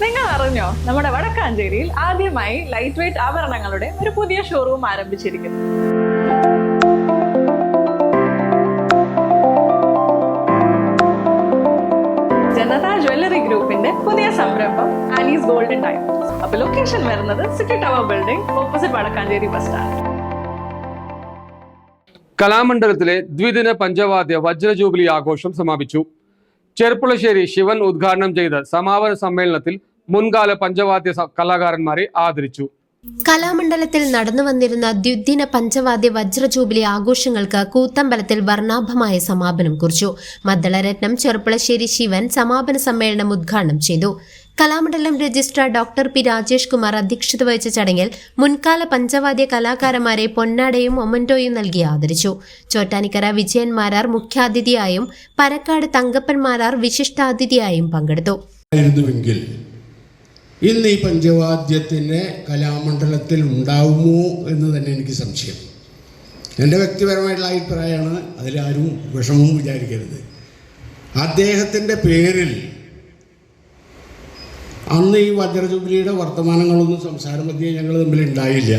നിങ്ങൾ അറിഞ്ഞോ നമ്മുടെ വടക്കാഞ്ചേരിയിൽ ആദ്യമായി ലൈറ്റ് വെയിറ്റ് ആഭരണങ്ങളുടെ ഒരു പുതിയ ഷോറൂം ആരംഭിച്ചിരിക്കുന്നു. ജനതാ ജ്വല്ലറി ഗ്രൂപ്പിന്റെ പുതിയ സംരംഭം ആലീസ് ഗോൾഡൻ ടൈം അപ്പൊ ലൊക്കേഷൻ വരുന്നത് city tower building opposite Vadakkanchery bus stand കലാമണ്ഡലത്തിലെ ദ്വിദിന പഞ്ചവാദ്യ വജ്ര ജൂബിലി ആഘോഷം സമാപിച്ചു. ചെർപ്പുളശ്ശേരി ശിവൻ ഉദ്ഘാടനം ചെയ്ത സമാപന സമ്മേളനത്തിൽ മുൻകാല പഞ്ചവാദ്യ കലാകാരന്മാരെ ആദരിച്ചു. കലാമണ്ഡലത്തിൽ നടന്നു വന്നിരുന്ന ദ്വിദിന പഞ്ചവാദ്യ വജ്ര ജൂബിലി ആഘോഷങ്ങൾക്ക് കൂത്തമ്പലത്തിൽ വർണാഭമായ സമാപനം കുറിച്ചു. മദ്ദളരത്നം ചെറുപ്പളശ്ശേരി ശിവൻ സമാപന സമ്മേളനം ഉദ്ഘാടനം ചെയ്തു. Kalamandalam registrar doctor P Rajesh Kumar അധ്യക്ഷത വഹിച്ച ചടങ്ങിൽ മുൻകാല പഞ്ചവാദ്യ കലാകാരന്മാരെ പൊന്നാടയും ഒമന്റോയും നൽകി ആദരിച്ചു. ചോറ്റാനിക്കര വിജയന്മാരാർ മുഖ്യാതിഥിയായും പരക്കാട് തങ്കപ്പൻ മാരാർ വിശിഷ്ടാതിഥിയായും പങ്കെടുത്തു. ഇന്ന് ഈ പഞ്ചവാദ്യത്തിന് കലാമണ്ഡലത്തിൽ ഉണ്ടാവുമോ എന്ന് തന്നെ എനിക്ക് സംശയം. എന്റെ വ്യക്തിപരമായിട്ടുള്ള അഭിപ്രായമാണ് അതിലാരും വിഷമവും വിചാരിക്കരുത്. അദ്ദേഹത്തിന്റെ പേരിൽ അന്ന് ഈ വജ്രജൂബിലിയുടെ വർത്തമാനങ്ങളൊന്നും സംസാരമധ്യേ ഞങ്ങൾ തമ്മിൽ ഉണ്ടായില്ല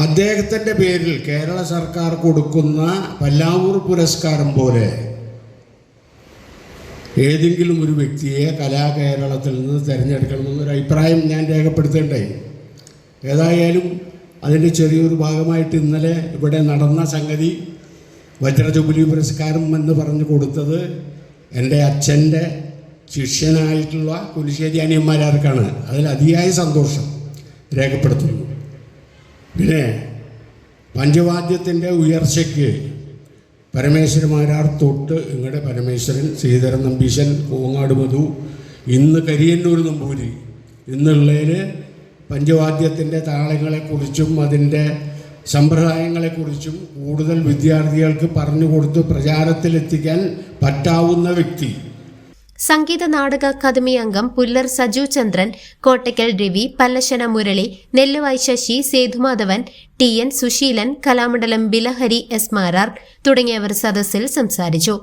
അദ്ദേഹത്തിന്റെ പേരിൽ കേരള സർക്കാർ കൊടുക്കുന്ന പല്ലാവൂർ പുരസ്കാരം പോലെ ഏതെങ്കിലും ഒരു വ്യക്തിയെ കലാകേരളത്തിൽ നിന്ന് തിരഞ്ഞെടുക്കണമെന്നൊരു അഭിപ്രായം ഞാൻ രേഖപ്പെടുത്തേണ്ടേ. ഏതായാലും അതിന്റെ ചെറിയൊരു ഭാഗമായിട്ട് ഇന്നലെ ഇവിടെ നടന്ന സംഗതി വജ്രജൂബിലി പുരസ്കാരം എന്ന് പറഞ്ഞു കൊടുത്തത് എന്റെ അച്ഛന്റെ ശിഷ്യനായിട്ടുള്ള കുലിശ്ശേരി അനിയന്മാരാർക്കാണ് അതിൽ അതിയായ സന്തോഷം രേഖപ്പെടുത്തുന്നു പിന്നെ പഞ്ചവാദ്യത്തിന്റെ ഉയർച്ചയ്ക്ക് പരമേശ്വരന്മാരാർ തൊട്ട് ഇങ്ങടെ പരമേശ്വരൻ ശ്രീധരൻ നമ്പീശൻ കോങ്ങാട് മധു ഇന്ന് കരിയന്നൂർ നമ്പൂരി ഇന്നുള്ളതിൽ പഞ്ചവാദ്യത്തിന്റെ താളങ്ങളെക്കുറിച്ചും അതിന്റെ സമ്പ്രദായങ്ങളെക്കുറിച്ചും കൂടുതൽ വിദ്യാർത്ഥികൾക്ക് പറഞ്ഞു കൊടുത്ത് പ്രചാരത്തിലെത്തിക്കാൻ പറ്റാവുന്ന വ്യക്തി സംഗീത നാടക അക്കാദമി അംഗം പുല്ലർ Saju Chandran Kottakkal Ravi Pallassana Murali Nelluvai Sasi Sethumadhavan T N Susheelan Kalamandalam Bilahari S Marar തുടങ്ങിയവർ സദസ്സിൽ സംസാരിച്ചു.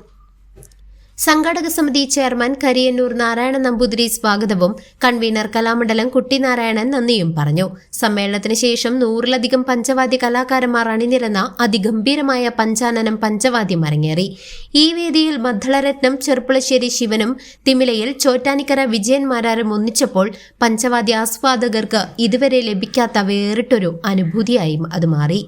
സംഘാടക സമിതി ചെയർമാൻ കരിയന്നൂർ നാരായണ നമ്പൂതിരി സ്വാഗതവും കൺവീനർ കലാമണ്ഡലം കുട്ടിനാരായണൻ നന്ദിയും പറഞ്ഞു. സമ്മേളനത്തിന് ശേഷം നൂറിലധികം പഞ്ചവാദ്യ കലാകാരന്മാർ അണിനിരന്ന അതിഗംഭീരമായ പഞ്ചാനനം പഞ്ചവാദ്യം അരങ്ങേറി. ഈ വേദിയിൽ മദ്ധളരത്നം ചെറുപ്പുളശ്ശേരി ശിവനും തിമിലയിൽ ചോറ്റാനിക്കര വിജയന്മാരാരും ഒന്നിച്ചപ്പോൾ പഞ്ചവാദ്യ ആസ്വാദകർക്ക് ഇതുവരെ ലഭിക്കാത്ത വേറിട്ടൊരു അനുഭൂതിയായും അത് മാറി.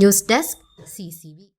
News desk C